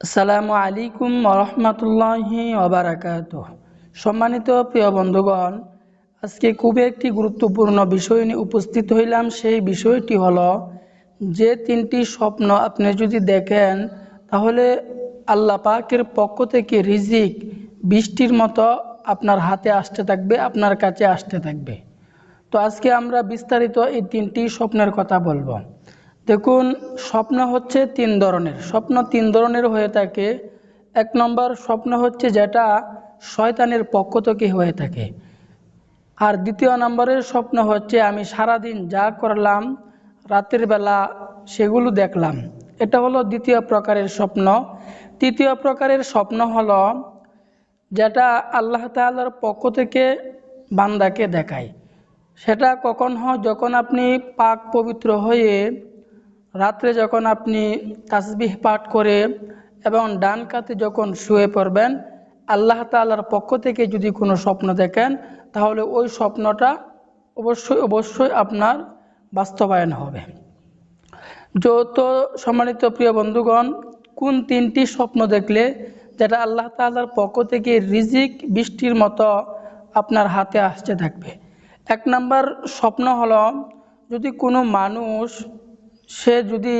আসসালামু আলাইকুম রহমতুল্লাহি ওবরাকাত সম্মানিত প্রিয় বন্ধুগণ, আজকে খুবই একটি গুরুত্বপূর্ণ বিষয় নিয়ে উপস্থিত হইলাম। সেই বিষয়টি হলো, যে তিনটি স্বপ্ন আপনি যদি দেখেন, তাহলে আল্লাহ পাকের পক্ষ থেকে রিজিক বৃষ্টির মতো আপনার হাতে আসতে থাকবে, আপনার কাছে আসতে থাকবে। তো আজকে আমরা বিস্তারিত এই তিনটি স্বপ্নের কথা বলব। দেখুন, স্বপ্ন হচ্ছে তিন ধরনের। স্বপ্ন তিন ধরনের হয়ে থাকে। এক নম্বর স্বপ্ন হচ্ছে যেটা শয়তানের পক্ষ থেকে হয়ে থাকে। আর দ্বিতীয় নম্বরের স্বপ্ন হচ্ছে, আমি সারাদিন যা করলাম, রাতের বেলা সেগুলো দেখলাম। এটা হলো দ্বিতীয় প্রকারের স্বপ্ন। তৃতীয় প্রকারের স্বপ্ন হলো যেটা আল্লাহ তাআলার পক্ষ থেকে বান্দাকে দেখায়। সেটা কখন হয়? যখন আপনি পাক পবিত্র হয়ে রাত্রে যখন আপনি তাসবিহ পাঠ করে এবং ডান কাতে যখন শুয়ে পড়বেন, আল্লাহ তাআলার পক্ষ থেকে যদি কোনো স্বপ্ন দেখেন, তাহলে ওই স্বপ্নটা অবশ্যই অবশ্যই আপনার বাস্তবায়ন হবে। যত সম্মানিত প্রিয় বন্ধুগণ, কোন তিনটি স্বপ্ন দেখলে যেটা আল্লাহ তাআলার পক্ষ থেকে রিজিক বৃষ্টির মতো আপনার হাতে আসতে থাকবে? এক নাম্বার স্বপ্ন হলো, যদি কোনো মানুষ সে যদি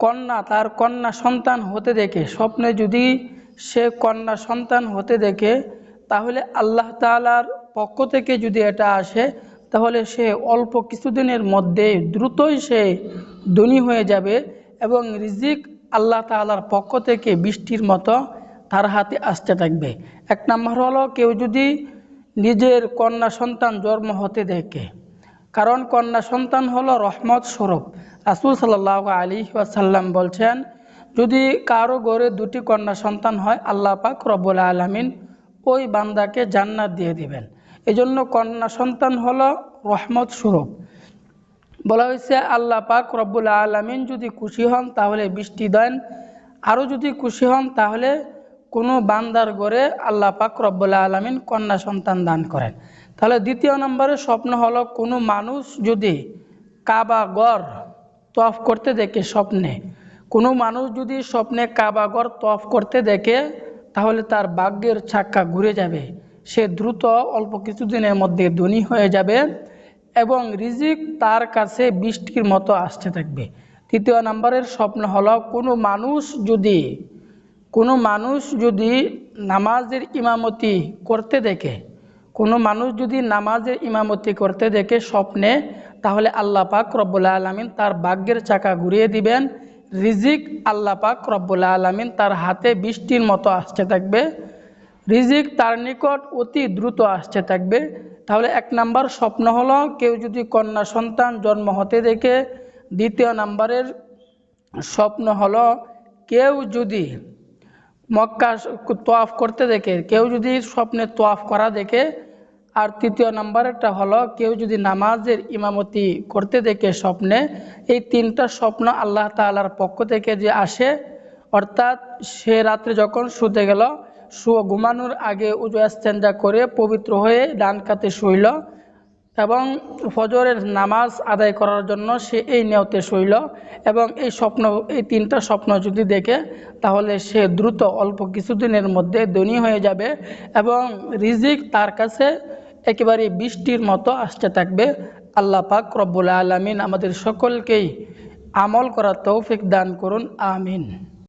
কন্যা, তার কন্যা সন্তান হতে দেখে, স্বপ্নে যদি সে কন্যা সন্তান হতে দেখে, তাহলে আল্লাহ তালার পক্ষ থেকে যদি এটা আসে, তাহলে সে অল্প কিছুদিনের মধ্যে দ্রুতই সে ধনী হয়ে যাবে এবং রিজিক আল্লাহ তালার পক্ষ থেকে বৃষ্টির মতো তার হাতে আসতে থাকবে। এক নম্বর হলো, কেউ যদি নিজের কন্যা সন্তান জন্ম হতে দেখে কারণ কন্যা সন্তান হলো রহমত স্বরূপ। রাসুল সাল্লাহ আলী ওয়াসাল্লাম বলছেন, যদি কারও গড়ে দুটি কন্যা সন্তান হয়, আল্লাহ পাক রব্বুল আলমিন ওই বান্দাকে জান্নাত দিয়ে দিবেন। এই জন্য কন্যা সন্তান হলো রহমত স্বরূপ। বলা হয়েছে, আল্লাহ পাক রব্বুল আলমিন যদি খুশি হন, তাহলে বৃষ্টি দেন। আরও যদি খুশি হন, তাহলে কোনো বান্দার গড়ে আল্লাহ পাক রব্বুল্লা আলমিন কন্যা সন্তান দান করেন। তাহলে দ্বিতীয় নম্বরে স্বপ্ন হলো কোনো মানুষ যদি কাবা গড় তফ করতে দেখে স্বপ্নে, কোনো মানুষ যদি স্বপ্নে কাবা গড় তফ করতে দেখে, তাহলে তার ভাগ্যের ছাক্কা ঘুরে যাবে। সে দ্রুত অল্প কিছুদিনের মধ্যে ধনী হয়ে যাবে এবং রিজিক তার কাছে বৃষ্টির মতো আসতে থাকবে। তৃতীয় নম্বরের স্বপ্ন হলো কোনো মানুষ যদি, কোনো মানুষ যদি নামাজের ইমামতি করতে দেখে কোনো মানুষ যদি নামাজের ইমামতি করতে দেখে স্বপ্নে, তাহলে আল্লাহ পাক রব্বুল্লা আলমিন তার ভাগ্যের চাকা ঘুরিয়ে দিবেন। রিজিক আল্লাহ পাক রব্বুল্লা আলমিন তার হাতে বৃষ্টির মতো আসতে থাকবে। রিজিক তার নিকট অতি দ্রুত আসতে থাকবে। তাহলে এক নাম্বার স্বপ্ন হলো কেউ যদি কন্যা সন্তান জন্ম হতে দেখে। দ্বিতীয় নাম্বারের স্বপ্ন হলো কেউ যদি মক্কা তোয়াফ করতে দেখে, কেউ যদি স্বপ্নে তোয়াফ করা দেখে আর তৃতীয় নাম্বারটা হলো, কেউ যদি নামাজের ইমামতি করতে দেখে স্বপ্নে, এই তিনটা স্বপ্ন আল্লাহ তালার পক্ষ থেকে যে আসে, অর্থাৎ সে রাত্রে যখন শুতে গেল শু ঘুমানোর আগে উজু স্তেঞ্জা করে পবিত্র হয়ে ডান কাতে শুইল এবং ফজরের নামাজ আদায় করার জন্য সে এই নিয়তে শুইল এবং এই স্বপ্ন, এই তিনটা স্বপ্ন যদি দেখে, তাহলে সে দ্রুত অল্প কিছুদিনের মধ্যে ধনী হয়ে যাবে এবং রিজিক তার কাছে একেবারে বৃষ্টির মতো আসতে থাকবে। আল্লাহ পাক রব্বুল আলমিন আমাদের সকলকেই আমল করার তৌফিক দান করুন, আমিন।